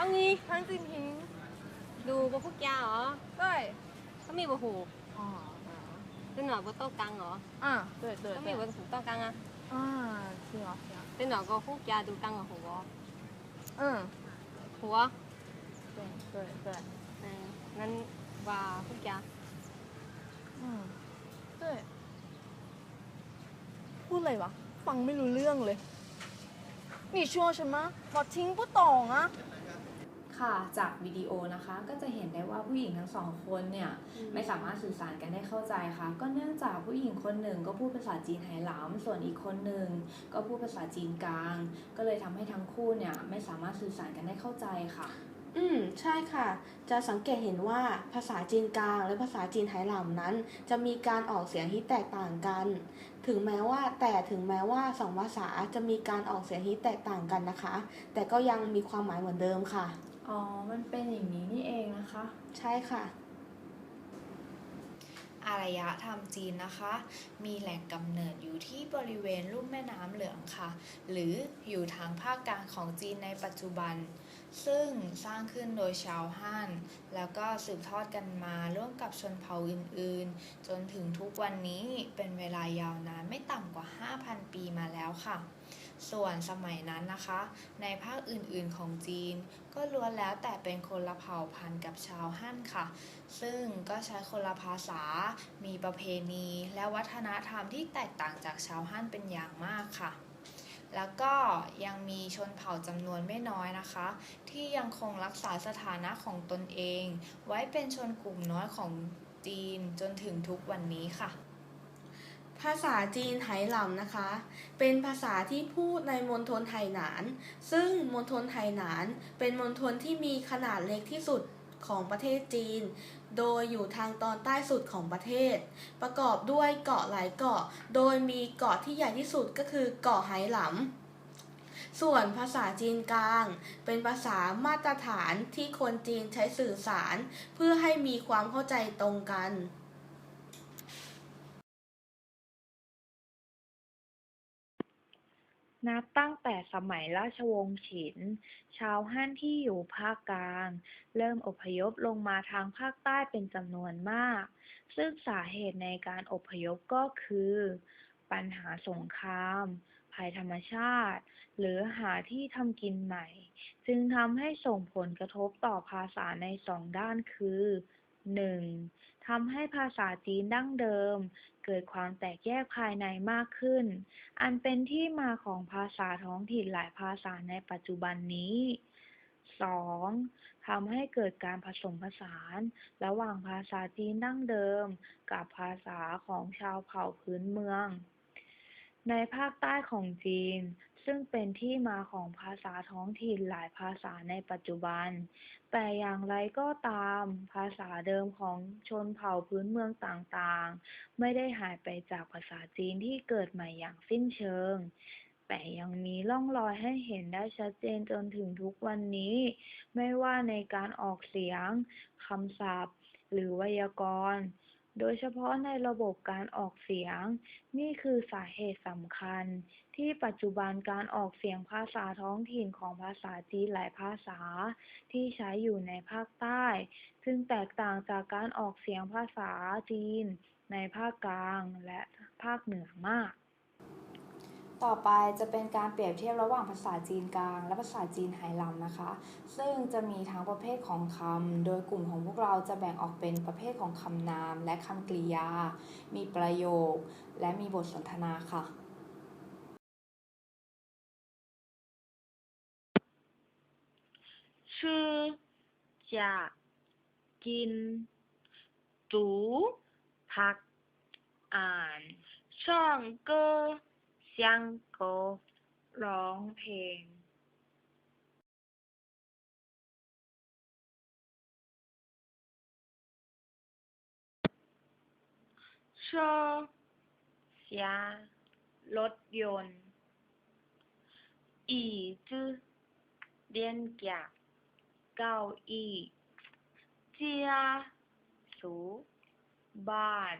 方一潘金平，ดูบ่พูดยาเหรอ 对， เขามีบ่หู 哦， เป็นหน่อยบ่โต้กังเหรอ 嗯，对对 เขามี 对 บ่，หูโต้กังอ่ะ 啊，是啊是啊， เป็นหน่อยก็พูดยาดูกังกับหูบ่ 嗯， หัว 对对对， เอองั้นว่าพูดยา 嗯，对，พูดอะไรวะ ฟังไม่รู้เรื่องเลย你说什么我听不懂啊 ค่ะจากวิดีโอนะคะ ก็จะเห็นได้ว่าผู้หญิงทั้งสองคนเนี่ยไม่สามารถสื่อสารกันได้เข้าใจค่ะ ก็เนื่องจากผู้หญิงคนหนึ่งก็พูดภาษาจีนไหหลำส่วนอีกคนหนึ่งก็พูดภาษาจีนกลาง ก็เลยทำให้ทั้งคู่เนี่ยไม่สามารถสื่อสารกันได้เข้าใจค่ะ อืมใช่ค่ะ จะสังเกตเห็นว่าภาษาจีนกลางและภาษาจีนไหหลำนั้น จะมีการออกเสียงที่แตกต่างกัน ถึงแม้ว่าแต่ถึงแม้ว่าสองภาษาจะมีการออกเสียงที่แตกต่างกันนะคะ แต่ก็ยังมีความหมายเหมือนเดิมค่ะ อ๋อ มันเป็นอย่างนี้นี่เองนะคะ ใช่ค่ะ อารยธรรมจีนนะคะ มีแหล่งกำเนิดอยู่ที่บริเวณลุ่มแม่น้ำเหลืองค่ะ หรืออยู่ทางภาคกลางของจีนในปัจจุบัน ซึ่งสร้างขึ้นโดยชาวฮั่น แล้วก็สืบทอดกันมาร่วมกับชนเผ่าอื่นๆ จนถึงทุกวันนี้เป็นเวลายาวนานไม่ต่ำกว่า 5,000 ปีมาแล้วค่ะ ส่วนสมัยนั้นนะคะ ในภาคอื่นๆของจีน ก็ล้วนแล้วแต่เป็นคนละเผ่าพันธุ์กับชาวฮั่นค่ะ ซึ่งก็ใช้คนละภาษา มีประเพณี และวัฒนธรรมที่แตกต่างจากชาวฮั่นเป็นอย่างมากค่ะแล้วก็ยังมีชนเผ่าจำนวนไม่น้อยนะคะ ที่ยังคงรักษาสถานะของตนเอง ไว้เป็นชนกลุ่มน้อยของจีนจนถึงทุกวันนี้ค่ะ ภาษาจีนไหหลำนะคะ เป็นภาษาที่พูดในมณฑลไหหนาน ซึ่งมณฑลไหหนาน เป็นมณฑลที่มีขนาดเล็กที่สุดของประเทศจีน โดยอยู่ทางตอนใต้สุดของประเทศ ประกอบด้วยเกาะหลายเกาะ โดยมีเกาะที่ใหญ่ที่สุดก็คือเกาะไหหลำ ส่วนภาษาจีนกลาง เป็นภาษามาตรฐานที่คนจีนใช้สื่อสาร เพื่อให้มีความเข้าใจตรงกัน นับตั้งแต่สมัยราชวงศ์ฉิน ชาวฮั่นที่อยู่ภาคกลาง เริ่มอพยพลงมาทางภาคใต้เป็นจำนวนมาก ซึ่งสาเหตุในการอพยพก็คือ ปัญหาสงคราม ภัยธรรมชาติ หรือหาที่ทำกินใหม่ จึงทำให้ส่งผลกระทบต่อภาษาในสองด้านคือ 1. ทำให้ภาษาจีนดั้งเดิม เกิดความแตกแยกภายในมากขึ้น อันเป็นที่มาของภาษาท้องถิ่นหลายภาษาในปัจจุบันนี้ 2. ทำให้เกิดการผสมผสาน ระหว่างภาษาจีนดั้งเดิม กับภาษาของชาวเผ่าพื้นเมือง ในภาคใต้ของจีน ซึ่งเป็นที่มาของภาษาท้องถิ่นหลายภาษาในปัจจุบัน แต่อย่างไรก็ตาม ภาษาเดิมของชนเผ่าพื้นเมืองต่างๆ ไม่ได้หายไปจากภาษาจีนที่เกิดใหม่อย่างสิ้นเชิง แต่ยังมีร่องรอยให้เห็นได้ชัดเจนจนถึงทุกวันนี้ ไม่ว่าในการออกเสียงคำศัพท์ หรือไวยากรณ์ โดยเฉพาะในระบบการออกเสียง นี่คือสาเหตุสำคัญ ที่ปัจจุบันการออกเสียงภาษาท้องถิ่นของภาษาจีนหลายภาษา ที่ใช้อยู่ในภาคใต้ ซึ่งแตกต่างจากการออกเสียงภาษาจีน ในภาคกลางและภาคเหนือมาก ต่อไปจะเป็นการเปรียบเทียบระหว่างภาษาจีนกลาง และภาษาจีนไหหลำนะคะ ซึ่งจะมีทั้งประเภทของคำ โดยกลุ่มของพวกเราจะแบ่งออกเป็นประเภทของคำนาม และคำกริยา มีประโยค และมีบทสนทนาค่ะ ชื่อจะกินดูพักอ่านช่องเกอ เสียงโกร้องเพลงเชอเสียรถยนต์อีจื้อเรียนกะเก้าอี้เจียสูบ้าน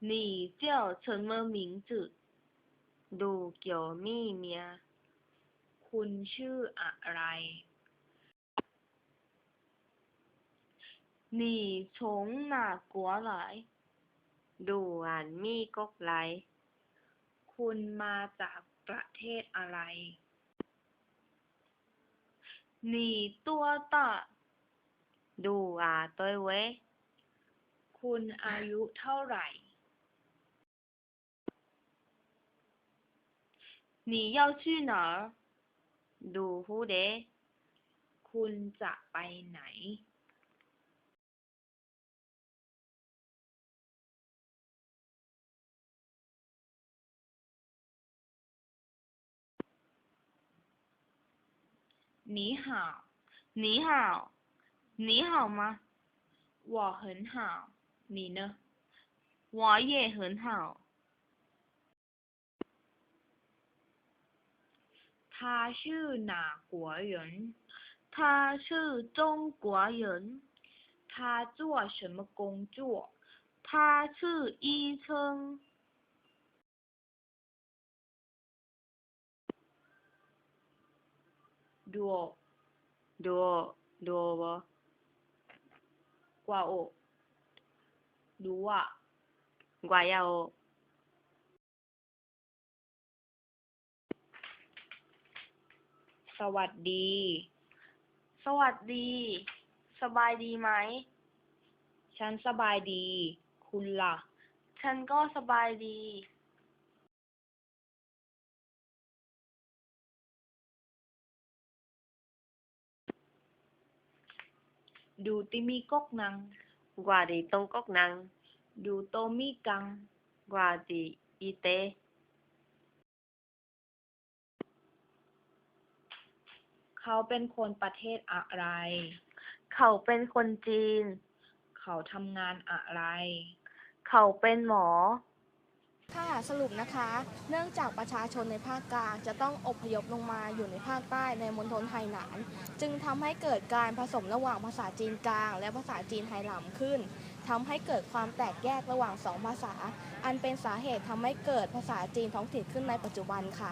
จ 你叫什么名字ดูเกี่ยวมี่เมีย คุณชื่ออะไร 你从哪国来ดูอ่านมี่กกไล คุณมาจากประเทศอะไร 你多大ดูอ่าต้อยเว้ย คุณอายุเท่าไหร่ 你要去哪儿ดูฮูเด คุณจะไปไหน 你好，你好，你好吗？我很好，你呢？我也很好。 他是哪国人？他是中国人。他做什么工作？他是医生。多，多，多不？多啊，要。 สวัสดี สวัสดี สบายดีไหม ฉันสบายดี คุณล่ะ ฉันก็สบายดีดูติมีกกนัง กว่าดีตรงกกนางดูโตมีกัง กว่าดีอีเต เขาเป็นคนประเทศอะไร เขาเป็นคนจีน เขาทำงานอะไร เขาเป็นหมอ ค่ะสรุปนะคะ เนื่องจากประชาชนในภาคกลางจะต้องอพยพลงมาอยู่ในภาคใต้ในมณฑลไทหนาน จึงทำให้เกิดการผสมระหว่างภาษาจีนกลาง และภาษาจีนไทหลำขึ้นทำให้เกิดความแตกแยกระหว่างสองภาษา อันเป็นสาเหตุทำให้เกิดภาษาจีนท้องถิ่นขึ้นในปัจจุบันค่ะ